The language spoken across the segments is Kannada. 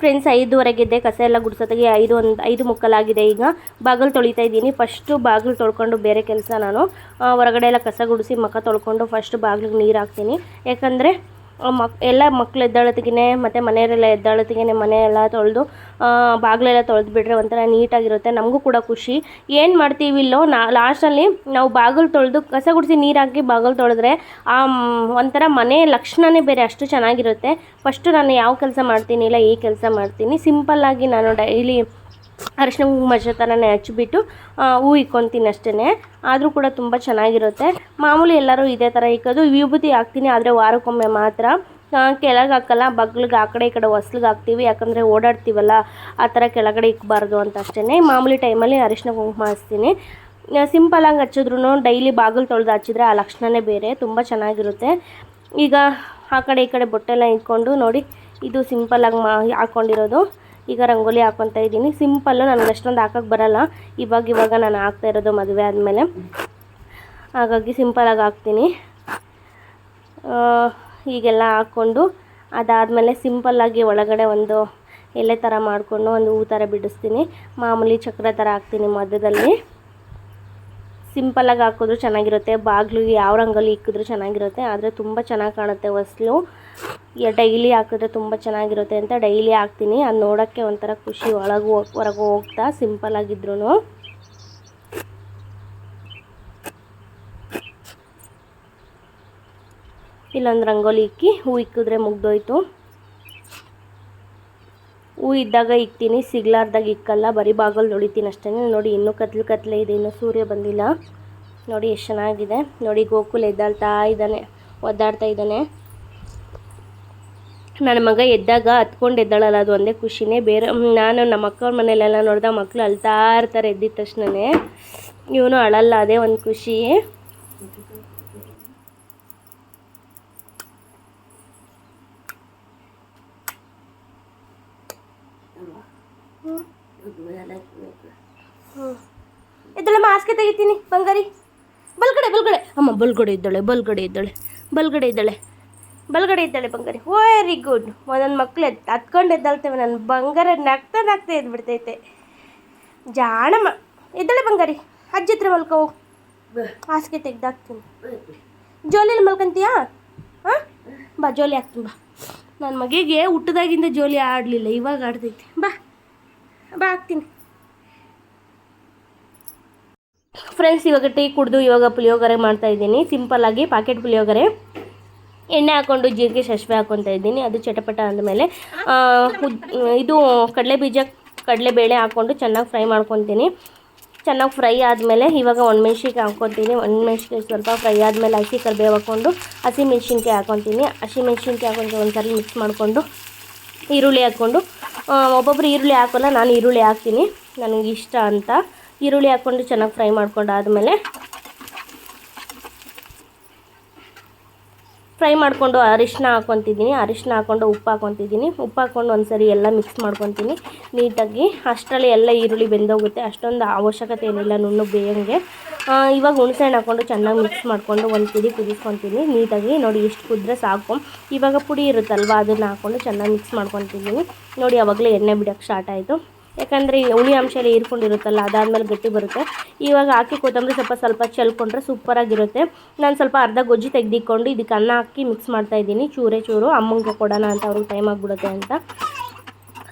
ಫ್ರೆಂಡ್ಸ್ ಐದುವರೆಗಿದ್ದೆ ಕಸ ಎಲ್ಲ ಗುಡ್ಸೋತ್ತಿಗೆ ಐದು ಒಂದು ಐದು ಮುಕ್ಕಲಾಗಿದೆ ಈಗ. ಬಾಗಿಲು ತೊಳಿತಾ ಇದ್ದೀನಿ. ಫಸ್ಟು ಬಾಗಿಲು ತೊಳ್ಕೊಂಡು ಬೇರೆ ಕೆಲಸ ನಾನು. ಹೊರಗಡೆ ಎಲ್ಲ ಕಸ ಗುಡಿಸಿ ಮುಖ ತೊಳ್ಕೊಂಡು ಫಸ್ಟ್ ಬಾಗಿಲಿಗೆ ನೀರು ಹಾಕ್ತೀನಿ. ಯಾಕಂದರೆ ಮಕ್, ಎಲ್ಲ ಮಕ್ಳು ಎದ್ದಾಳತ್ತಿಗೆ ಮತ್ತು ಮನೆಯವರೆಲ್ಲ ಎದ್ದಾಳತ್ತಿಗೆ ಮನೆ ಎಲ್ಲ ತೊಳೆದು ಬಾಗಿಲೆಲ್ಲ ತೊಳೆದು ಬಿಟ್ರೆ ಒಂಥರ ನೀಟಾಗಿರುತ್ತೆ. ನಮಗೂ ಕೂಡ ಖುಷಿ. ಏನು ಮಾಡ್ತೀವಿ ಇಲ್ಲೋ, ನಾ ಲಾಸ್ಟಲ್ಲಿ ನಾವು ಬಾಗಿಲು ತೊಳೆದು ಕಸ ಗುಡಿಸಿ ನೀರು ಹಾಕಿ ಬಾಗಿಲು ತೊಳೆದ್ರೆ, ಆ ಒಂಥರ ಮನೆ ಲಕ್ಷಣವೇ ಬೇರೆ, ಅಷ್ಟು ಚೆನ್ನಾಗಿರುತ್ತೆ. ಫಸ್ಟು ನಾನು ಯಾವ ಕೆಲಸ ಮಾಡ್ತೀನಿ ಇಲ್ಲ ಈ ಕೆಲಸ ಮಾಡ್ತೀನಿ. ಸಿಂಪಲ್ಲಾಗಿ ನಾನು ಡೈಲಿ ಅರಿಶಿನ ಕುಂಕುಮ ಥರನೇ ಹಚ್ಚಿಬಿಟ್ಟು ಹೂ ಇಕ್ಕೊತೀನಿ ಅಷ್ಟೇ ಆದರೂ ಕೂಡ ತುಂಬ ಚೆನ್ನಾಗಿರುತ್ತೆ. ಮಾಮೂಲಿ ಎಲ್ಲರೂ ಇದೇ ಥರ ಇಕ್ಕೋದು. ವಿಭೂತಿ ಹಾಕ್ತೀನಿ, ಆದರೆ ವಾರಕ್ಕೊಮ್ಮೆ ಮಾತ್ರ. ಕೆಳಗೆ ಹಾಕಲ್ಲ ಬಗ್ಲಿಗೆ ಆ ಕಡೆ ಈ ಕಡೆ ಹೊಸ್ಲಿಗೆ ಹಾಕ್ತೀವಿ. ಯಾಕಂದರೆ ಓಡಾಡ್ತೀವಲ್ಲ, ಆ ಥರ ಕೆಳಗಡೆ ಇಕ್ಕಬಾರ್ದು ಅಂತ ಅಷ್ಟೇ ಮಾಮೂಲಿ ಟೈಮಲ್ಲಿ ಅರಿಶಿನ ಕುಂಕುಮ ಹಚ್ತೀನಿ ಸಿಂಪಲಾಗಿ ಹಚ್ಚಿದ್ರು ಡೈಲಿ ಬಾಗಿಲು ತೊಳೆದು ಹಚ್ಚಿದ್ರೆ ಆ ಲಕ್ಷಣವೇ ಬೇರೆ. ತುಂಬ ಚೆನ್ನಾಗಿರುತ್ತೆ. ಈಗ ಆ ಕಡೆ ಈ ಕಡೆ ಬೊಟ್ಟೆಲ್ಲ ಇಟ್ಕೊಂಡು ನೋಡಿ, ಇದು ಸಿಂಪಲಾಗಿ ಮಾ ಹಾಕ್ಕೊಂಡಿರೋದು ಈಗ ರಂಗೋಲಿ ಹಾಕೊತಾ ಇದ್ದೀನಿ. ಸಿಂಪಲ್ಲು ನನಗೆ ಅಷ್ಟೊಂದು ಹಾಕೋಕ್ಕೆ ಬರಲ್ಲ. ಇವಾಗ ಇವಾಗ ನಾನು ಹಾಕ್ತಾ ಇರೋದು ಮದುವೆ ಆದಮೇಲೆ. ಹಾಗಾಗಿ ಸಿಂಪಲಾಗಿ ಹಾಕ್ತೀನಿ. ಈಗೆಲ್ಲ ಹಾಕ್ಕೊಂಡು ಅದಾದಮೇಲೆ ಸಿಂಪಲ್ಲಾಗಿ ಒಳಗಡೆ ಒಂದು ಎಲೆ ಥರ ಮಾಡಿಕೊಂಡು ಒಂದು ಹೂ ಥರ ಬಿಡಿಸ್ತೀನಿ. ಮಾಮೂಲಿ ಚಕ್ರ ಥರ ಹಾಕ್ತೀನಿ ಮಧ್ಯದಲ್ಲಿ. ಸಿಂಪಲ್ಲಾಗಿ ಹಾಕಿದ್ರು ಚೆನ್ನಾಗಿರುತ್ತೆ. ಬಾಗಿಲು ಯಾವ ರಂಗೋಲಿ ಇಕ್ಕಿದ್ರು ಚೆನ್ನಾಗಿರುತ್ತೆ. ಆದರೆ ತುಂಬ ಚೆನ್ನಾಗಿ ಕಾಣುತ್ತೆ ಹೊಸ್ಲು. ಡೈಲಿ ಹಾಕಿದ್ರೆ ತುಂಬ ಚೆನ್ನಾಗಿರುತ್ತೆ ಅಂತ ಡೈಲಿ ಹಾಕ್ತೀನಿ. ಅದು ನೋಡೋಕ್ಕೆ ಒಂಥರ ಖುಷಿ, ಒಳಗೆ ಹೋಗಿ ಹೊರಗೆ ಹೋಗ್ತಾ ಸಿಂಪಲ್ ಆಗಿದ್ರು ಇಲ್ಲೊಂದು ರಂಗೋಲಿ ಇಕ್ಕಿ, ಹೂ ಇಕ್ಕಿದ್ರೆ ಮುಗ್ದೋಯ್ತು. ಹೂ ಇದ್ದಾಗ ಇಕ್ತೀನಿ. ಸಿಗ್ಲಾರ್ದಾಗ ಇಕ್ಕಲ್ಲ, ಬರೀ ಬಾಗಲ್ ನೋಡಿತೀನಿ ಅಷ್ಟೇ. ನೋಡಿ, ಇನ್ನೂ ಕತ್ಲು ಕತ್ಲೆ ಇದೆ, ಇನ್ನೂ ಸೂರ್ಯ ಬಂದಿಲ್ಲ. ನೋಡಿ, ಎಷ್ಟು ಚೆನ್ನಾಗಿದೆ. ನೋಡಿ, ಗೋಕುಲ್ ಎದ್ದಾಳ್ತಾ ಇದ್ದಾನೆ, ಒದ್ದಾಡ್ತಾ ಇದ್ದಾನೆ. ನನ್ನ ಮಗ ಎದ್ದಾಗ ಹತ್ಕೊಂಡು ಎದ್ದಾಳಲ್ಲ, ಅದು ಒಂದೇ ಖುಷಿನೇ. ಬೇರೆ ನಾನು ನಮ್ಮ ಅಕ್ಕವ್ರ ಮನೇಲೆಲ್ಲ ನೋಡಿದ ಮಕ್ಕಳು ಅಳ್ತಾ ಇರ್ತಾರೆ ಎದ್ದಿದ ತಕ್ಷಣನೇ. ಇವನು ಅಳಲ್ಲ, ಅದೇ ಒಂದು ಖುಷಿ. ಎದ್ದಳೆ ಮಾಸ್ಕೆ ತೆಗಿತೀನಿ, ಬಂಗಾರಿ. ಬಲ್ಗಡೆ ಬಲ್ಗಡೆ. ಅಮ್ಮ, ಬಲ್ಗಡೆ ಇದ್ದಾಳೆ ಬಲ್ಗಡೆ ಇದ್ದಾಳೆ ಬಲ್ಗಡೆ ಇದ್ದಾಳೆ. ಬಲ್ಗಡೆ ಇದ್ದಾಳೆ ಬಂಗಾರಿ. ವೆರಿ ಗುಡ್ ಒಂದೊಂದು ಮಕ್ಳು ಎದ್ ಹತ್ಕೊಂಡು ಎದ್ದಾಳ್ತೇವೆ. ನನ್ನ ಬಂಗಾರ ನಗ್ತಾ ನಗ್ತಾ ಎದ್ಬಿಡ್ತೈತೆ. ಜಾಣಮ್ಮ ಎದ್ದಾಳೆ ಬಂಗಾರಿ. ಅಜ್ಜಿ ಹತ್ರ ಮಲ್ಕೋ. ಹಾಸಿಗೆ ತೆಗ್ದಾಕ್ತೀನಿ ಜೋಲಿಯಲ್ಲಿ ಮಲ್ಕೊಂತೀಯಾ? ಹಾಂ? ಬಾ ಜೋಲಿ ಹಾಕ್ತೀನಿ ಬಾ. ನನ್ನ ಮಗಿಗೆ ಹುಟ್ಟದಾಗಿಂದ ಜೋಲಿ ಆಡಲಿಲ್ಲ ಇವಾಗ ಆಡ್ತೈತೆ. ಬಾ ಬಾ ಹಾಕ್ತೀನಿ. ಫ್ರೆಂಡ್ಸ್ ಇವಾಗ ಟೀ ಕುಡಿದು ಇವಾಗ ಪುಳಿಯೋಗರೆ ಮಾಡ್ತಾ ಇದ್ದೀನಿ. ಸಿಂಪಲ್ಲಾಗಿ ಪಾಕೆಟ್ ಪುಳಿಯೋಗರೆ. ಎಣ್ಣೆ ಹಾಕ್ಕೊಂಡು ಜೀರಿಗೆ ಸಾಸಿವೆ ಹಾಕ್ಕೊತಾ ಇದ್ದೀನಿ. ಅದು ಚಟಪಟ ಅಂದಮೇಲೆ ಇದು ಕಡಲೆ ಬೀಜ ಕಡಲೆಬೇಳೆ ಹಾಕ್ಕೊಂಡು ಚೆನ್ನಾಗಿ ಫ್ರೈ ಮಾಡ್ಕೊತೀನಿ. ಚೆನ್ನಾಗಿ ಫ್ರೈ ಆದಮೇಲೆ ಇವಾಗ ಒಣಮೆಣ್ಸಿನ್ಕಾಯಿ ಹಾಕ್ಕೊತೀನಿ ಒಣಮೆಣ್ಸಿನ್ಕಾಯಿ ಸ್ವಲ್ಪ ಫ್ರೈ ಆದಮೇಲೆ ಹಸಿ ಕರಿಬೇವು ಹಾಕ್ಕೊಂಡು ಹಸಿ ಮೆಣಸಿನ್ಕಾಯಿ ಹಾಕ್ಕೊತೀನಿ ಹಸಿ ಮೆಣಸಿನ್ಕಾಯಿ ಹಾಕೊಂಡು ಒಂದ್ಸರಿ ಮಿಕ್ಸ್ ಮಾಡಿಕೊಂಡು ಈರುಳ್ಳಿ ಹಾಕ್ಕೊಂಡು ಒಬ್ಬೊಬ್ಬರು ಈರುಳ್ಳಿ ಹಾಕೋಲ್ಲ, ನಾನು ಈರುಳ್ಳಿ ಹಾಕ್ತೀನಿ. ನನಗೆ ಇಷ್ಟ ಅಂತ. ಈರುಳ್ಳಿ ಹಾಕ್ಕೊಂಡು ಚೆನ್ನಾಗಿ ಫ್ರೈ ಮಾಡ್ಕೊಂಡು ಆದಮೇಲೆ ಫ್ರೈ ಮಾಡಿಕೊಂಡು ಅರಿಶಿನ ಹಾಕ್ಕೊತಿದ್ದೀನಿ. ಅರಿಶಿನ ಹಾಕ್ಕೊಂಡು ಉಪ್ಪು ಹಾಕ್ಕೊತಿದ್ದೀನಿ. ಉಪ್ಪು ಹಾಕ್ಕೊಂಡು ಒಂದ್ಸರಿ ಎಲ್ಲ ಮಿಕ್ಸ್ ಮಾಡ್ಕೊತೀನಿ. ನೀಟಾಗಿ ಅಷ್ಟರಲ್ಲಿ ಎಲ್ಲ ಈರುಳ್ಳಿ ಬೆಂದೋಗುತ್ತೆ. ಅಷ್ಟೊಂದು ಅವಶ್ಯಕತೆ ಏನಿಲ್ಲ ನುಣ್ಣು ಬೇಯಂಗೆ. ಇವಾಗ ಹುಣಸೆಹಣ್ಣು ಹಾಕ್ಕೊಂಡು ಚೆನ್ನಾಗಿ ಮಿಕ್ಸ್ ಮಾಡಿಕೊಂಡು ಒಂದು ಕುದಿ ಕುದಿಸ್ಕೊತೀನಿ. ನೀಟಾಗಿ ನೋಡಿ ಎಷ್ಟು ಕುದ್ರೆ ಸಾಕು. ಇವಾಗ ಪುಡಿ ಇರುತ್ತಲ್ವ, ಅದನ್ನು ಹಾಕ್ಕೊಂಡು ಚೆನ್ನಾಗಿ ಮಿಕ್ಸ್ ಮಾಡ್ಕೊತಿದ್ದೀನಿ. ನೋಡಿ ಆವಾಗಲೇ ಎಣ್ಣೆ ಬಿಡೋಕ್ಕೆ ಸ್ಟಾರ್ಟ್ ಆಯಿತು. ಯಾಕಂದರೆ ಹುಳಿ ಅಂಶ ಎಲ್ಲ ಹೀರ್ಕೊಂಡಿರುತ್ತಲ್ಲ, ಅದಾದಮೇಲೆ ಗಟ್ಟಿ ಬರುತ್ತೆ. ಇವಾಗ ಹಾಕಿ ಕೊತ್ತಂಬರಿ ಸ್ವಲ್ಪ ಸ್ವಲ್ಪ ಚೆಲ್ಕೊಂಡ್ರೆ ಸೂಪರಾಗಿರುತ್ತೆ ನಾನು ಸ್ವಲ್ಪ ಅರ್ಧ ಗೊಜ್ಜು ತೆಗೆದಿಕ್ಕೊಂಡು ಇದಕ್ಕೆ ಅನ್ನ ಹಾಕಿ ಮಿಕ್ಸ್ ಮಾಡ್ತಾ ಇದ್ದೀನಿ. ಚೂರೇ ಚೂರು, ಅಮ್ಮಂಗೆ ಕೊಡೋಣ ಅಂತ ಅವ್ರಿಗೆ ಟೈಮ್ ಆಗಿಬಿಡುತ್ತೆ ಅಂತ.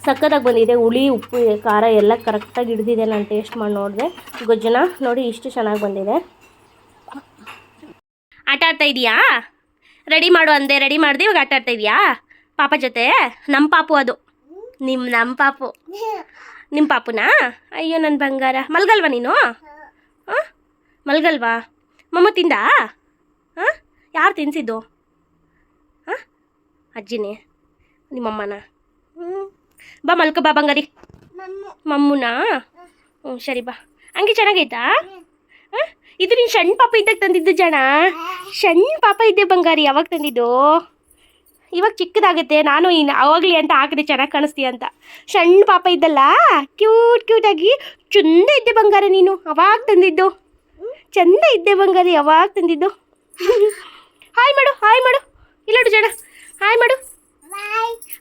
ಸಕ್ಕತ್ತಾಗಿ ಬಂದಿದೆ, ಹುಳಿ, ಉಪ್ಪು, ಖಾರ ಎಲ್ಲ ಕರೆಕ್ಟಾಗಿ ಹಿಡ್ದಿದೆ ನಾನು ಟೇಸ್ಟ್ ಮಾಡಿ ನೋಡಿದೆ. ಗೊಜ್ಜನ ನೋಡಿ ಇಷ್ಟು ಚೆನ್ನಾಗಿ ಬಂದಿದೆ. ಆಟ ಆಡ್ತಾ ಇದೆಯಾ? ರೆಡಿ ಮಾಡು ಅಂದೆ ರೆಡಿ ಮಾಡಿದೆ, ಇವಾಗ ಆಟ ಆಡ್ತಾ ಇದೆಯಾ? ಪಾಪ ಜೊತೆ? ನಮ್ಮ ಪಾಪು ಅದು. ನಿಮ್ಮ ನಮ್ಮ ಪಾಪು. ನಿಮ್ಮ ಪಾಪುನಾ? ಅಯ್ಯೋ ನನ್ನ ಬಂಗಾರ. ಮಲ್ಗಲ್ವಾ ನೀನು? ಹಾಂ? ಮಲ್ಗಲ್ವಾ? ಮಮ್ಮ ತಿಂದ? ಹಾಂ? ಯಾರು ತಿನ್ಸಿದ್ದು? ಹಾಂ? ಅಜ್ಜಿನೇ, ನಿಮ್ಮಮ್ಮನ? ಹ್ಞೂ ಬಾ ಮಲ್ಕ, ಬಾ ಬಂಗಾರಿ. ಮಮ್ಮುನಾ? ಹ್ಞೂ, ಸರಿ ಬಾ. ಹಂಗೆ ಚೆನ್ನಾಗೈತಾ? ಹಾಂ? ಇದು ನೀನು ಸಣ್ಣ ಪಾಪ ಇದ್ದಾಗ ತಂದಿದ್ದು ಜನ? ಸಣ್ಣ ಪಾಪ ಇದ್ದೆ ಬಂಗಾರಿ, ಯಾವಾಗ ತಂದಿದ್ದು? ಇವಾಗ ಚಿಕ್ಕದಾಗುತ್ತೆ ನಾನು ಇನ್ನು ಅವಾಗಲಿ ಅಂತ ಹಾಕಿದೆ ಚೆನ್ನಾಗಿ ಕಾಣಿಸ್ತೀಯ ಅಂತ. ಸಣ್ಣ ಪಾಪ ಇದ್ದಲ್ಲ ಕ್ಯೂಟ್ ಕ್ಯೂಟಾಗಿ ಚಂದ ಇದ್ದೆ ಬಂಗಾರ ನೀನು ಅವಾಗ ತಂದಿದ್ದು. ಚಂದ ಇದ್ದೆ ಬಂಗಾರ ಯಾವಾಗ ತಂದಿದ್ದು? ಹಾಯ್ ಮಾಡು ಹಾಯ್ ಮಾಡು. ಇಲ್ಲೋಡು ಜಡ ಹಾಯ್ ಮಾಡು.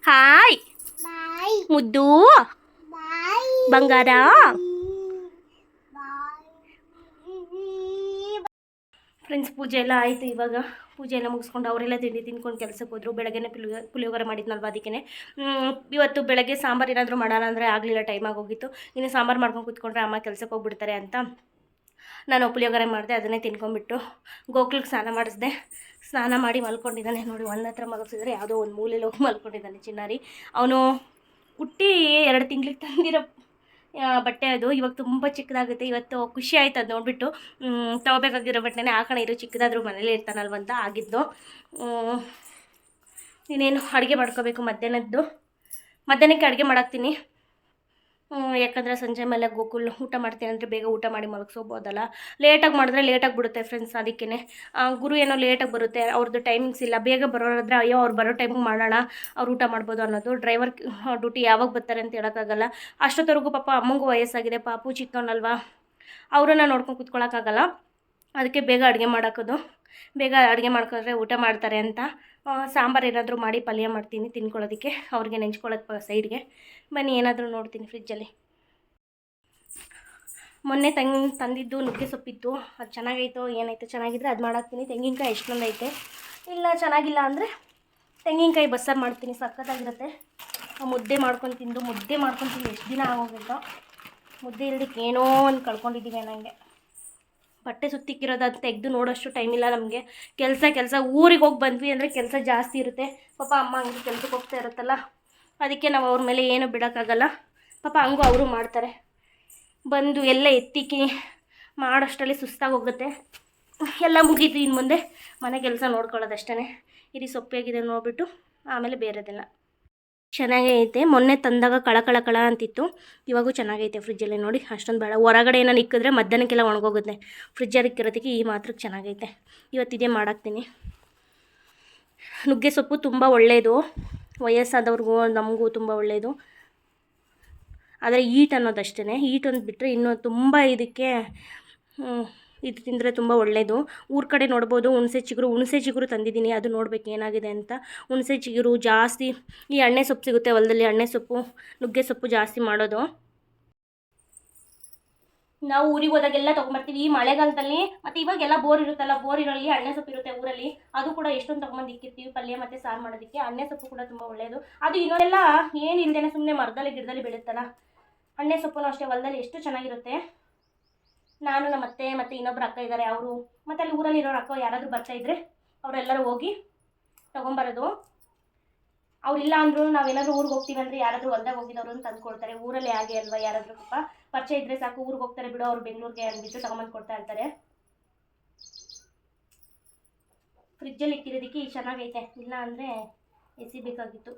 ಹಾಯ್ ಮುದ್ದು. ಬಂಗಾರ. ಫ್ರೆಂಡ್ಸ್ ಪೂಜೆ ಎಲ್ಲ ಆಯಿತು ಇವಾಗ. ಪೂಜೆ ಎಲ್ಲ ಮುಗಿಸ್ಕೊಂಡು ಅವರೆಲ್ಲ ತಿಂಡಿ ತಿನ್ಕೊಂಡು ಕೆಲಸಕ್ಕೆ ಹೋದರು. ಬೆಳಗ್ಗೆ ಪುಲಿಯೋ ಪುಳಿಯೋಗರೆ ಮಾಡಿದ್ನಲ್ವ ಅದಕ್ಕೆ ಇವತ್ತು ಬೆಳಗ್ಗೆ ಸಾಂಬಾರು ಏನಾದರೂ ಮಾಡೋಣ ಅಂದರೆ ಆಗಲಿಲ್ಲ ಟೈಮ್ ಆಗೋಗಿತ್ತು ಇನ್ನು ಸಾಂಬಾರು ಮಾಡ್ಕೊಂಡು ಕೂತ್ಕೊಂಡ್ರೆ ಅಮ್ಮ ಕೆಲಸಕ್ಕೆ ಹೋಗ್ಬಿಡ್ತಾರೆ ಅಂತ ನಾನು ಪುಳಿಯೋಗರೆ ಮಾಡಿದೆ, ಅದನ್ನೇ ತಿನ್ಕೊಂಡ್ಬಿಟ್ಟು ಗೋಕುಲ್ಗೆ ಸ್ನಾನ ಮಾಡಿಸ್ದೆ. ಸ್ನಾನ ಮಾಡಿ ಮಲ್ಕೊಂಡಿದ್ದಾನೆ. ನೋಡಿ, ಒಂದು ಹತ್ರ ಮಲಗಿಸಿದ್ರೆ ಯಾವುದೋ ಒಂದು ಮೂಲೆಯಲ್ಲಿ ಹೋಗಿ ಮಲ್ಕೊಂಡಿದ್ದಾನೆ ಚಿನ್ನಾರಿ. ಅವನು ಹುಟ್ಟಿ ಎರಡು ತಿಂಗ್ಳಿಗೆ ತಂದಿರೋ ಬಟ್ಟೆ ಅದು ಇವಾಗ ತುಂಬ ಚಿಕ್ಕದಾಗುತ್ತೆ. ಇವತ್ತು ಖುಷಿ ಆಯ್ತು ಅದು ನೋಡಿಬಿಟ್ಟು. ತೊಗೋಬೇಕಾಗಿರೋ ಬಟ್ಟೆನೇ ಹಾಕೋಣ ಇರೋ ಚಿಕ್ಕದಾದ್ರೂ ಮನೇಲಿ ಇರ್ತಾನಲ್ವಂತ ಆಗಿದ್ದು ಹ್ಮ್, ಇನ್ನೇನು ಅಡುಗೆ ಮಾಡ್ಕೋಬೇಕು ಮಧ್ಯಾಹ್ನದ್ದು. ಮಧ್ಯಾಹ್ನಕ್ಕೆ ಅಡುಗೆ ಮಾಡಾಕ್ತೀನಿ. ಯಾಕಂದರೆ ಸಂಜೆ ಮೇಲೆ ಗೋಕುಲ್ ಊಟ ಮಾಡ್ತೀನಿ ಅಂದರೆ ಬೇಗ ಊಟ ಮಾಡಿ ಮಲಗಿಸೋಬೋದಲ್ಲ. ಲೇಟಾಗಿ ಮಾಡಿದ್ರೆ ಲೇಟಾಗಿ ಬಿಡುತ್ತೆ ಫ್ರೆಂಡ್ಸ್ ಅದಕ್ಕೇ ಗುರು ಏನೋ ಲೇಟಾಗಿ ಬರುತ್ತೆ ಅವ್ರದ್ದು ಟೈಮಿಂಗ್ಸ್ ಇಲ್ಲ, ಬೇಗ ಬರೋರಾದ್ರೆ ಅಯ್ಯೋ ಅವ್ರು ಬರೋ ಟೈಮಿಗೆ ಮಾಡೋಣ ಅವ್ರು ಊಟ ಮಾಡ್ಬೋದು ಅನ್ನೋದು ಡ್ರೈವರ್ ಡ್ಯೂಟಿ ಯಾವಾಗ ಬರ್ತಾರೆ ಅಂತ ಹೇಳೋಕ್ಕಾಗಲ್ಲ ಅಷ್ಟೊತ್ತವರೆಗೂ ಪಾಪ ಅಮ್ಮಂಗೂ ವಯಸ್ಸಾಗಿದೆ, ಪಾಪು ಚಿಕ್ಕವನಲ್ವಾ, ಅವರನ್ನು ನೋಡ್ಕೊಂಡು ಕೂತ್ಕೊಳ್ಳೋಕ್ಕಾಗಲ್ಲ ಅದಕ್ಕೆ ಬೇಗ ಅಡುಗೆ ಮಾಡೋಕ್ಕೋದು ಬೇಗ ಅಡುಗೆ ಮಾಡ್ಕೊಂಡ್ರೆ ಊಟ ಮಾಡ್ತಾರೆ ಅಂತ ಸಾಂಬಾರು ಏನಾದರೂ ಮಾಡಿ ಪಲ್ಯ ಮಾಡ್ತೀನಿ ತಿನ್ಕೊಳ್ಳೋದಕ್ಕೆ, ಅವ್ರಿಗೆ ನೆಂಚ್ಕೊಳ್ಳೋಕೆ ಸೈಡ್ಗೆ. ಬನ್ನಿ, ಏನಾದರೂ ನೋಡ್ತೀನಿ ಫ್ರಿಜ್ಜಲ್ಲಿ. ಮೊನ್ನೆ ತಂಗ್, ತಂದಿದ್ದು ನುಗ್ಗೆ ಸೊಪ್ಪಿತ್ತು, ಅದು ಚೆನ್ನಾಗೈತೋ, ಏನಾಯ್ತು ಚೆನ್ನಾಗಿದ್ರೆ ಅದು ಮಾಡಾಕ್ತೀನಿ. ತೆಂಗಿನಕಾಯಿ ಎಷ್ಟೊಂದೈತೆ ಇಲ್ಲ, ಚೆನ್ನಾಗಿಲ್ಲ ಅಂದರೆ ತೆಂಗಿನಕಾಯಿ ಬಸ್ಸಾರು ಮಾಡ್ತೀನಿ ಸಖತ್ತಾಗಿರುತ್ತೆ ಮುದ್ದೆ ಮಾಡ್ಕೊಂಡು ತಿಂದು, ಮುದ್ದೆ ಮಾಡ್ಕೊಂಡು ತಿಂದು ಎಷ್ಟು ದಿನ ಆಗೋಗಿತ್ತು ಮುದ್ದೆ ಇಲ್ಲದಕ್ಕೆ ಏನೋ ಒಂದು ಕಳ್ಕೊಂಡಿದ್ದೀವಿ ನನಗೆ ಬಟ್ಟೆ ಸುತ್ತಿಕ್ಕಿರೋದು ಅದು ತೆಗೆದು ನೋಡೋಷ್ಟು ಟೈಮ್ ಇಲ್ಲ ನಮಗೆ. ಕೆಲಸ ಕೆಲಸ ಊರಿಗೆ ಹೋಗಿ ಬಂದ್ವಿ ಅಂದರೆ ಕೆಲಸ ಜಾಸ್ತಿ ಇರುತ್ತೆ. ಪಾಪ ಅಮ್ಮ ಹಂಗೆ ಕೆಲಸಕ್ಕೆ ಹೋಗ್ತಾ ಇರುತ್ತಲ್ಲ, ಅದಕ್ಕೆ ನಾವು ಅವ್ರ ಮೇಲೆ ಏನೂ ಬಿಡೋಕ್ಕಾಗಲ್ಲ. ಪಾಪ ಹಂಗೂ ಅವರು ಮಾಡ್ತಾರೆ. ಬಂದು ಎಲ್ಲ ಎತ್ತಿಕ್ಕಿ ಮಾಡೋಷ್ಟರಲ್ಲಿ ಸುಸ್ತಾಗಿ ಹೋಗುತ್ತೆ ಎಲ್ಲ ಮುಗೀತು ಇನ್ನು ಮುಂದೆ. ಮನೆ ಕೆಲಸ ನೋಡ್ಕೊಳ್ಳೋದಷ್ಟೇ ಇರಿ ಸೊಪ್ಪಿಯಾಗಿದೆ ನೋಡಿಬಿಟ್ಟು, ಆಮೇಲೆ ಬೇರೆದೆಲ್ಲ. ಚೆನ್ನಾಗೇ ಐತೆ. ಮೊನ್ನೆ ತಂದಾಗ ಕಳ ಕಳ ಕಳ ಅಂತಿತ್ತು. ಇವಾಗೂ ಚೆನ್ನಾಗೈತೆ ಫ್ರಿಜ್ಜಲ್ಲಿ ನೋಡಿ. ಅಷ್ಟೊಂದು ಬೇಡ. ಹೊರಗಡೆ ಏನೋ ಇಕ್ಕಿದ್ರೆ ಮಧ್ಯಾಹ್ನಕ್ಕೆಲ್ಲ ಒಣಗೋಗುತ್ತೆ. ಫ್ರಿಜ್ಜಲ್ಲಿ ಇಕ್ಕಿರೋದಕ್ಕೆ ಈ ಮಾತ್ರಕ್ಕೆ ಚೆನ್ನಾಗೈತೆ ಇವತ್ತಿದೆ ಮಾಡಾಕ್ತೀನಿ. ನುಗ್ಗೆ ಸೊಪ್ಪು ತುಂಬ ಒಳ್ಳೆಯದು ವಯಸ್ಸಾದವ್ರಿಗೂ, ನಮಗೂ ತುಂಬ ಒಳ್ಳೆಯದು ಆದರೆ ಈಟ್ ಅನ್ನೋದಷ್ಟೇ ಈಟ್ ಒಂದು ಬಿಟ್ಟರೆ ಇನ್ನೂ ತುಂಬ ಇದಕ್ಕೆ ಇದು ತಿಂದರೆ ತುಂಬ ಒಳ್ಳೆಯದು ಊರ ಕಡೆ ನೋಡ್ಬೋದು, ಹುಣಸೆ ಚಿಗುರು ಹುಣಸೆ ಚಿಗುರು ತಂದಿದ್ದೀನಿ, ಅದು ನೋಡ್ಬೇಕು ಏನಾಗಿದೆ ಅಂತ. ಹುಣಸೆ ಚಿಗುರು ಜಾಸ್ತಿ, ಈ ಎಣ್ಣೆ ಸೊಪ್ಪು ಸಿಗುತ್ತೆ ಹೊಲದಲ್ಲಿ, ಎಣ್ಣೆ ಸೊಪ್ಪು, ನುಗ್ಗೆ ಸೊಪ್ಪು ಜಾಸ್ತಿ ಮಾಡೋದು. ನಾವು ಊರಿಗೆ ಹೋದಾಗೆಲ್ಲ ತೊಗೊಂಬರ್ತೀವಿ, ಈ ಮಳೆಗಾಲದಲ್ಲಿ ಮತ್ತು ಇವಾಗೆಲ್ಲ ಬೋರ್ ಇರುತ್ತಲ್ಲ, ಬೋರ್ ಇರೋಲ್ಲಿ ಎಣ್ಣೆ ಸೊಪ್ಪು ಇರುತ್ತೆ ಊರಲ್ಲಿ. ಅದು ಕೂಡ ಎಷ್ಟೊಂದು ತೊಗೊಂಬಂದು ಇಕ್ಕಿರ್ತೀವಿ, ಪಲ್ಯ ಮತ್ತು ಸಾರು ಮಾಡೋದಕ್ಕೆ. ಅಣ್ಣೆ ಸೊಪ್ಪು ಕೂಡ ತುಂಬ ಒಳ್ಳೆಯದು ಅದು ಇನ್ನೊಂದೆಲ್ಲ ಏನು ಸುಮ್ಮನೆ ಮರದಲ್ಲಿ, ಗಿಡದಲ್ಲಿ ಬೆಳೆಯುತ್ತಲ್ಲ. ಎಣ್ಣೆ ಸೊಪ್ಪು ಅಷ್ಟೇ, ಹೊಲದಲ್ಲಿ ಎಷ್ಟು ಚೆನ್ನಾಗಿರುತ್ತೆ. ನಾನು ನಮ್ಮ ಅತ್ತೆ ಮತ್ತು ಇನ್ನೊಬ್ರು ಅಕ್ಕ ಇದ್ದಾರೆ ಅವರು ಮತ್ತು ಅಲ್ಲಿ ಊರಲ್ಲಿ ಇರೋರು ಅಕ್ಕ ಯಾರಾದರೂ ಬರ್ತಾ ಇದ್ರೆ ಅವರೆಲ್ಲರೂ ಹೋಗಿ ತೊಗೊಂಬರೋದು. ಅವ್ರಿಲ್ಲ ಅಂದರೂ ನಾವೇನಾದ್ರೂ ಊರಿಗೆ ಹೋಗ್ತೀವಿ ಅಂದರೆ ಯಾರಾದರೂ ಹೊಲ್ದಾಗ ಹೋಗಿದವ್ರು ಅಂತ ಅಂದ್ಕೊಳ್ತಾರೆ. ಊರಲ್ಲಿ ಹಾಗೆ ಅಲ್ವಾ ಯಾರಾದರೂ ಪಾಪ ಪರಿಚಯ ಇದ್ದರೆ ಸಾಕು, ಊರಿಗೆ ಹೋಗ್ತಾರೆ ಬಿಡು, ಅವ್ರು ಬೆಂಗಳೂರಿಗೆ ಅಂದ್ಬಿಟ್ಟು ತಗೊಂಬಂದು ಕೊಡ್ತಾ ಇರ್ತಾರೆ. ಫ್ರಿಜ್ಜಲ್ಲಿ ಇಕ್ಕಿರೋದಕ್ಕೆ ಚೆನ್ನಾಗೈತೆ ಇಲ್ಲ ಅಂದರೆ ಎಸಿಬೇಕಾಗಿತ್ತು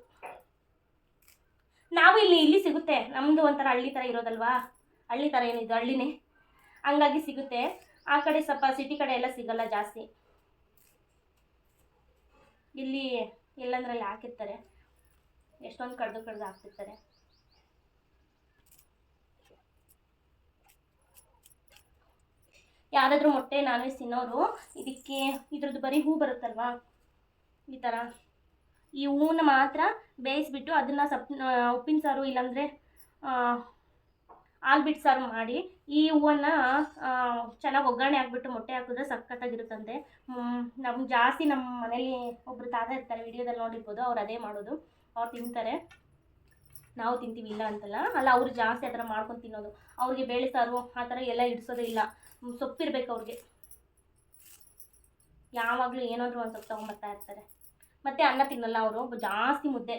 ನಾವು ಇಲ್ಲಿ ಇಲ್ಲಿ ಸಿಗುತ್ತೆ. ನಮ್ಮದು ಒಂಥರ ಹಳ್ಳಿ ಥರ ಇರೋದಲ್ವಾ? ಹಳ್ಳಿ ಥರ ಏನಿದು? ಹಳ್ಳಿನೇ. ಹಂಗಾಗಿ ಸಿಗುತ್ತೆ. ಆ ಕಡೆ ಸ್ವಲ್ಪ ಸಿಟಿ ಕಡೆ ಎಲ್ಲ ಸಿಗಲ್ಲ ಜಾಸ್ತಿ. ಇಲ್ಲಿ ಎಲ್ಲಂದ್ರಲ್ಲಿ ಹಾಕಿರ್ತಾರೆ. ಎಷ್ಟೊಂದು ಕಡ್ದು ಕಡ್ದು ಹಾಕ್ತಿರ್ತಾರೆ. ಯಾರಾದರೂ ಮೊಟ್ಟೆ ನಾನ್ ವೆಜ್ ತಿನ್ನೋರು, ಇದಕ್ಕೆ ಇದ್ರದ್ದು ಬರೀ ಹೂ ಬರುತ್ತಲ್ವಾ? ಈ ಥರ. ಈ ಹೂವನ್ನ ಮಾತ್ರ ಬೇಯಿಸ್ಬಿಟ್ಟು ಅದನ್ನು ಸಪ್ ಉಪ್ಪಿನ ಸಾರು ಇಲ್ಲಾಂದರೆ ಆಲ್ಬಿಟ್ಟು ಸಾರು ಮಾಡಿ, ಈ ಹೂವನ್ನು ಚೆನ್ನಾಗಿ ಒಗ್ಗರಣೆ ಹಾಕ್ಬಿಟ್ಟು ಮೊಟ್ಟೆ ಹಾಕಿದ್ರೆ ಸಖತ್ತಾಗಿರುತ್ತಂತೆ. ನಮ್ಮ ಜಾಸ್ತಿ ನಮ್ಮ ಮನೇಲಿ ಒಬ್ರು ತಾತ ಇರ್ತಾರೆ, ವಿಡಿಯೋದಲ್ಲಿ ನೋಡಿರ್ಬೋದು, ಅವ್ರು ಅದೇ ಮಾಡೋದು. ಅವ್ರು ತಿಂತಾರೆ. ನಾವು ತಿಂತೀವಿ, ಇಲ್ಲ ಅಂತಲ್ಲ. ಅಲ್ಲ, ಅವರು ಜಾಸ್ತಿ ಆ ಥರ ಮಾಡ್ಕೊಂಡು ತಿನ್ನೋದು. ಅವ್ರಿಗೆ ಬೇಳೆ ಸಾರು ಆ ಥರ ಎಲ್ಲ ಇಡಿಸೋದೇ ಇಲ್ಲ. ಸೊಪ್ಪಿರ್ಬೇಕು ಅವ್ರಿಗೆ. ಯಾವಾಗಲೂ ಏನಾದರೂ ಒಂದು ಸೊಪ್ಪು ತೊಗೊಂಬರ್ತಾ ಇರ್ತಾರೆ. ಮತ್ತು ಅನ್ನ ತಿನ್ನಲ್ಲ ಅವರು ಜಾಸ್ತಿ ಮುದ್ದೆ.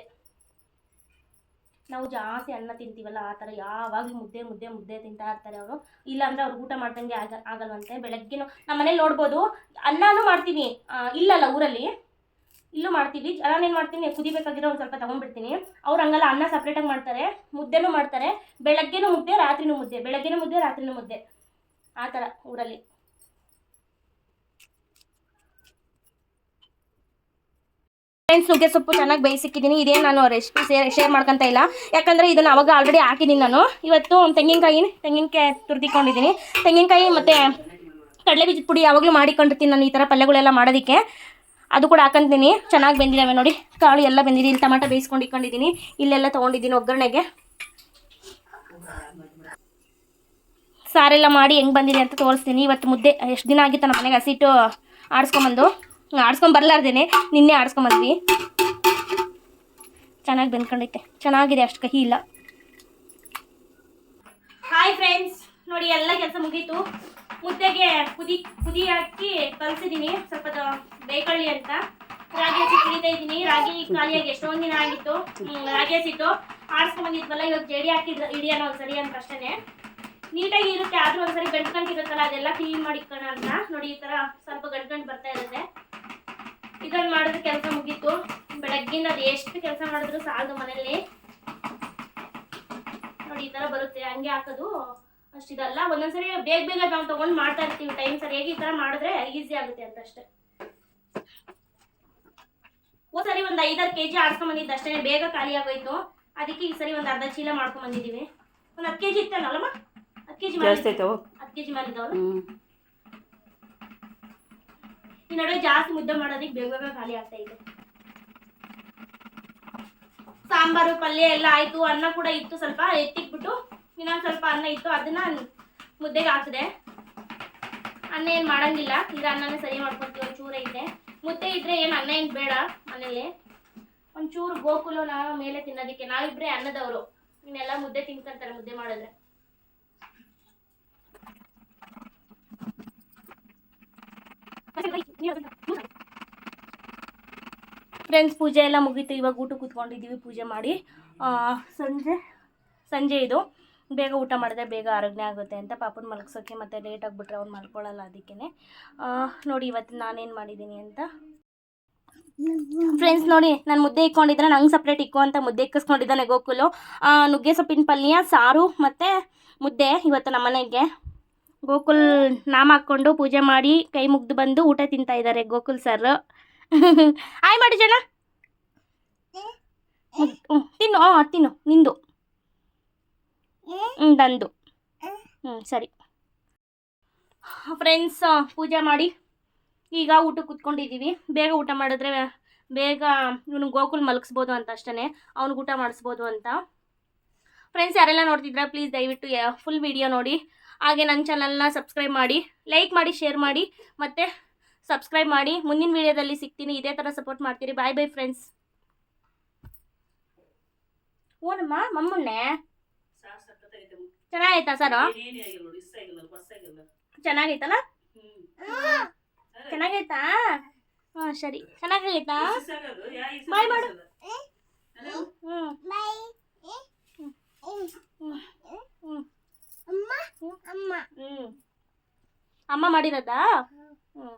ನಾವು ಜಾಸ್ತಿ ಅನ್ನ ತಿಂತೀವಲ್ಲ, ಆ ಥರ ಯಾವಾಗಲೂ ಮುದ್ದೆ ಮುದ್ದೆ ಮುದ್ದೆ ತಿಂತಾ ಇರ್ತಾರೆ ಅವರು. ಇಲ್ಲಾಂದ್ರೆ ಅವ್ರು ಊಟ ಮಾಡ್ದಂಗೆ ಆಗ ಆಗಲ್ವಂತೆ ಬೆಳಗ್ಗೆನೂ. ನಮ್ಮ ಮನೇಲಿ ನೋಡ್ಬೋದು, ಅನ್ನನೂ ಮಾಡ್ತೀವಿ ಇಲ್ಲಲ್ಲ ಊರಲ್ಲಿ. ಇಲ್ಲೂ ಮಾಡ್ತೀವಿ. ಏನು ಮಾಡ್ತೀನಿ, ಕುದಿಬೇಕಾಗಿರೋ ಒಂದು ಸ್ವಲ್ಪ ತೊಗೊಂಡ್ಬಿಡ್ತೀನಿ. ಅವ್ರು ಹಂಗಲ್ಲ, ಅನ್ನ ಸಪ್ರೇಟಾಗಿ ಮಾಡ್ತಾರೆ, ಮುದ್ದೆನೂ ಮಾಡ್ತಾರೆ. ಬೆಳಗ್ಗೆನೂ ಮುದ್ದೆ, ರಾತ್ರಿನೂ ಮುದ್ದೆ. ಬೆಳಗ್ಗೆನೂ ಮುದ್ದೆ, ರಾತ್ರಿನೂ ಮುದ್ದೆ. ಆ ಥರ ಊರಲ್ಲಿ. ಫ್ರೆಂಡ್ಸ್ ನುಗ್ಗೆ ಸೊಪ್ಪು ಚೆನ್ನಾಗಿ ಬೇಯಿಸಿಕ್ಕಿದ್ದೀನಿ ಇದೇ ನಾನು ರೆಸಿಪಿ ಶೇರ್ ಶೇರ್ ಮಾಡ್ಕೊಂತ ಇಲ್ಲ. ಯಾಕಂದರೆ ಇದನ್ನು ಅವಾಗ ಆಲ್ರೆಡಿ ಹಾಕಿದ್ದೀನಿ ನಾನು. ಇವತ್ತು ತೆಂಗಿನಕಾಯಿ ತೆಂಗಿನಕಾಯಿ ತುರ್ದಿಕೊಂಡಿದ್ದೀನಿ ತೆಂಗಿನಕಾಯಿ ಮತ್ತು ಕಡಲೆ ಬೀಜದ ಪುಡಿ ಯಾವಾಗಲೂ ಮಾಡಿಕೊಂಡಿರ್ತೀನಿ ನಾನು ಈ ಥರ ಪಲ್ಯಗಳೆಲ್ಲ ಮಾಡೋದಕ್ಕೆ. ಅದು ಕೂಡ ಹಾಕೊಂತೀನಿ. ಚೆನ್ನಾಗಿ ಬೆಂದಿದ್ದಾವೆ ನೋಡಿ. ಕಾಳು ಎಲ್ಲ ಬೆಂದಿದೆ ಇಲ್ಲಿ ಟಮಾಟ ಬೇಯಿಸ್ಕೊಂಡು ಇಟ್ಕೊಂಡಿದ್ದೀನಿ ಇಲ್ಲೆಲ್ಲ ತೊಗೊಂಡಿದ್ದೀನಿ ಒಗ್ಗರಣೆಗೆ. ಸಾರೆಲ್ಲ ಮಾಡಿ ಹೆಂಗೆ ಬಂದಿದೆ ಅಂತ ತೋರಿಸ್ತೀನಿ. ಇವತ್ತು ಮುದ್ದೆ, ಎಷ್ಟು ದಿನ ಆಗಿತ್ತು ನಮ್ಮ ಮನೆಗೆ ಹಸಿಟ್ಟು ಆಡಿಸ್ಕೊಂಬಂದು. ಆಡಿಸ್ಕೊಂಡ್ ಬರಲಾರ್ದೇನೆ. ನಿನ್ನೆ ಆಡ್ಸ್ಕೊಂಬಂದ್ವಿ ಚೆನ್ನಾಗಿ ಬೆಂದ್ಕೊಂಡೈತೆ ಚೆನ್ನಾಗಿದೆ ಅಷ್ಟು ಕಹಿ ಇಲ್ಲ. ಹಾಯ್ ಫ್ರೆಂಡ್ಸ್ ನೋಡಿ ಎಲ್ಲ ಕೆಲಸ ಮುಗೀತು. ಮುದ್ದೆಗೆ ಕುದಿ ಕುದಿ ಹಾಕಿ ಕಲಿಸಿದ್ದೀನಿ ಸ್ವಲ್ಪ ಬೇಕಳ್ಳಿ ಅಂತ. ರಾಗಿ ಹಸಿ ಕುಡಿತಾ ಇದ್ದೀನಿ. ರಾಗಿ ಖಾಲಿಯಾಗಿ ಎಷ್ಟೊಂದು ದಿನ ಆಗಿತ್ತು. ರಾಗಿ ಹಸಿಟ್ಟು ಆಡಿಸ್ಕೊಂಬಂದಿದ್ವಲ್ಲ ಇವಾಗ ಜಡಿ ಹಾಕಿದ್ರು ಹಿಡಿಯೋಣ ಒಂದ್ಸರಿ ಅಂತ ಅಷ್ಟೇ ನೀಟಾಗಿ ಇರುತ್ತೆ. ಆದ್ರೂ ಒಂದ್ಸರಿ ಗಂಟು ಗಂಟು ಇರುತ್ತಲ್ಲ, ಅದೆಲ್ಲ ಕ್ಲೀನ್ ಮಾಡಿಕೊಳ್ಳೋಣ ಅಂತ. ನೋಡಿ ಈ ತರ ಸ್ವಲ್ಪ ಗಂಟು ಗಂಟು ಬರ್ತಾ ಇರುತ್ತೆ. ಇದನ್ನ ಮಾಡಿದ್ರೆ ಕೆಲಸ ಮುಗೀತು. ಬೆಳಗ್ಗಿಂದ ಅದು ಎಷ್ಟು ಕೆಲಸ ಮಾಡಿದ್ರು ಸಾಲದು ಮನೇಲಿ ನೋಡಿ ಈ ತರ ಬರುತ್ತೆ. ಹಂಗೆ ಹಾಕೋದು. ಅಷ್ಟಿದಲ್ಲ ಒಂದೊಂದ್ಸರಿ ಬೇಗ ಬೇಗ ನಾವು ತಗೊಂಡ್ ಮಾಡ್ತಾ ಇರ್ತೀವಿ. ಟೈಮ್ ಸರಿಯಾಗಿ ಈ ತರ ಮಾಡಿದ್ರೆ ಈಸಿ ಆಗುತ್ತೆ ಅಂತ ಅಷ್ಟೇ. ಓ ಸರಿ ಒಂದ್ ಐದಾರು ಕೆಜಿ ಆಡ್ಸ್ಕೊಂಡ್ ಬಂದಿದ್ದು ಅಷ್ಟೇ. ಬೇಗ ಖಾಲಿ ಆಗೋಯ್ತು. ಅದಕ್ಕೆ ಈ ಸರಿ ಒಂದ್ ಅರ್ಧ ಚೀಲ ಮಾಡ್ಕೊಂಡ್ ಬಂದಿದೀವಿ ಒಂದ್ ಹತ್ತು ಕೆಜಿ ಇತ್ತೇನಲ್ಲಮ್ಮ? ಹತ್ತು ಕೆಜಿ ಜಿ ಆಯ್ತವು ಹತ್ತು ಕೆಜಿ ಮಾಡಿದವಲ್ಲ ಹ್ಮ್ ಈ ನಡುವೆ ಜಾಸ್ತಿ ಮುದ್ದೆ ಮಾಡೋದಕ್ಕೆ ಬೇಗ ಬೇಗ ಖಾಲಿ ಆಗ್ತಾ ಇದೆ. ಸಾಂಬಾರು, ಪಲ್ಯ ಎಲ್ಲ ಆಯ್ತು, ಅನ್ನ ಕೂಡ ಇತ್ತು ಸ್ವಲ್ಪ, ಎತ್ತಿಟ್ಬಿಟ್ಟು ಇನ್ನೊಂದು ಸ್ವಲ್ಪ ಅನ್ನ ಇತ್ತು, ಅದನ್ನ ಮುದ್ದೆಗೆ ಹಾಕಿದೆ ಅನ್ನ ಏನು ಮಾಡಂಗಿಲ್ಲ, ಈಗ ಅನ್ನನೇ ಸರಿ ಮಾಡ್ಕೊಡ್ತೀವಿ ಒಂಚೂರು ಇದೆ ಮುದ್ದೆ ಇದ್ರೆ ಏನು ಅನ್ನ ಏನು ಬೇಡ ಮನೇಲಿ. ಒಂಚೂರು ಗೋಕುಲ ನಾವು ಮೇಲೆ ತಿನ್ನೋದಕ್ಕೆ, ನಾವಿಬ್ರೆ ಅನ್ನದವರು. ಇನ್ನೆಲ್ಲ ಮುದ್ದೆ ತಿನ್ಕೊಂತಾರೆ, ಮುದ್ದೆ ಮಾಡಿದ್ರೆ. ಫ್ರೆಂಡ್ಸ್ ಪೂಜೆ ಎಲ್ಲ ಮುಗೀತು. ಇವಾಗ ಊಟ ಕೂತ್ಕೊಂಡಿದ್ದೀವಿ. ಪೂಜೆ ಮಾಡಿ. ಸಂಜೆ ಸಂಜೆ ಇದು. ಬೇಗ ಊಟ ಮಾಡಿದ್ರೆ ಬೇಗ ಆರೋಗ್ಯ ಆಗುತ್ತೆ ಅಂತ ಪಾಪನ ಮಲಗ್ಸೋಕ್ಕೆ ಮತ್ತೆ ಲೇಟ್ ಆಗಿಬಿಟ್ರೆ ಅವ್ನು ಮಲ್ಕೊಳ್ಳಲ್ಲ ಅದಕ್ಕೆ ನೋಡಿ ಇವತ್ತು ನಾನೇನು ಮಾಡಿದ್ದೀನಿ ಅಂತ. ಫ್ರೆಂಡ್ಸ್ ನೋಡಿ, ನಾನು ಮುದ್ದೆ ಇಕ್ಕೊಂಡಿದ್ರೆ ನಂಗೆ ಸಪ್ರೇಟ್ ಇಕ್ಕೋ ಅಂತ ಮುದ್ದೆ ಇಕ್ಕಿಸ್ಕೊಂಡಿದ್ದಾನೆ ಗೋಕುಲು. ನುಗ್ಗೆ ಸೊಪ್ಪಿನ ಪಲ್ಯ, ಸಾರು ಮತ್ತು ಮುದ್ದೆ ಇವತ್ತು ನಮ್ಮ ಮನೆಗೆ ಗೋಕುಲ್ ನಾಮ ಹಾಕ್ಕೊಂಡು ಪೂಜೆ ಮಾಡಿ ಕೈ ಮುಗ್ದು ಬಂದು ಊಟ ತಿಂತಾ ಇದ್ದಾರೆ ಗೋಕುಲ್ ಸರ್ ಆಯ್ ಮಾಡಿ ಜನ. ತಿನ್ನು ಹಾಂ ತಿನ್ನು ನಿಂದು. ಹ್ಞೂ ನಂದು. ಹ್ಞೂ ಸರಿ. ಫ್ರೆಂಡ್ಸ್ ಪೂಜೆ ಮಾಡಿ. ಈಗ ಊಟ ಕೂತ್ಕೊಂಡಿದ್ದೀವಿ ಬೇಗ ಊಟ ಮಾಡಿದ್ರೆ ಬೇಗ ಇವನು ಗೋಕುಲ್ ಮಲಗಿಸ್ಬೋದು ಅಂತ ಅಷ್ಟೇ ಅವ್ನಿಗೆ ಊಟ ಮಾಡಿಸ್ಬೋದು ಅಂತ. ಫ್ರೆಂಡ್ಸ್ ಯಾರೆಲ್ಲ ನೋಡ್ತಿದ್ರೆ ಪ್ಲೀಸ್ ದಯವಿಟ್ಟು ಫುಲ್ ವಿಡಿಯೋ ನೋಡಿ. ಹಾಗೆ ನನ್ನ ಚಾನಲ್ನ ಸಬ್ಸ್ಕ್ರೈಬ್ ಮಾಡಿ ಲೈಕ್ ಮಾಡಿ ಶೇರ್ ಮಾಡಿ, ಮತ್ತು ಸಬ್ಸ್ಕ್ರೈಬ್ ಮಾಡಿ. ಮುಂದಿನ ವಿಡಿಯೋದಲ್ಲಿ ಸಿಗ್ತೀನಿ. ಇದೇ ಥರ ಸಪೋರ್ಟ್ ಮಾಡ್ತೀರಿ. ಬಾಯ್ ಬೈ ಫ್ರೆಂಡ್ಸ್ ಓನಮ್ಮ ಮಮ್ಮಣ್ಣೆ ಚೆನ್ನಾಗೈತಾ ಸರ್ ಚೆನ್ನಾಗೈತಲ್ಲ? ಚೆನ್ನಾಗೈತಾ? ಹಾಂ, ಸರಿ. ಚೆನ್ನಾಗೈತಾ? ಬಾಯ್ ಮಾಡು. ಹ್ಞೂ ಹ್ಞೂ ಹ್ಞೂ ಅಮ್ಮ? ಅಮ್ಮ. ಮಾಡಿರೋದಾ? ಹ್ಞೂ